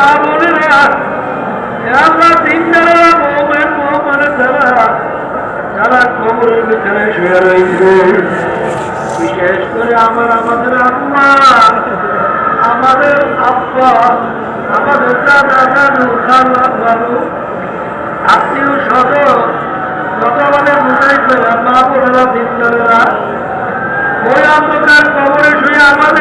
মা দিন যারা যারা যারা বিশেষ করে আমার আমাদের আম্মা আমাদের আব্বা আমাদের দাদা দাদু খালা দাদু আত্মীয় স্বজন মানে বুঝাই করে মা বোনেরা দিনদারেরা ওই অন্ধকার কবরে শুয়ে আমাদের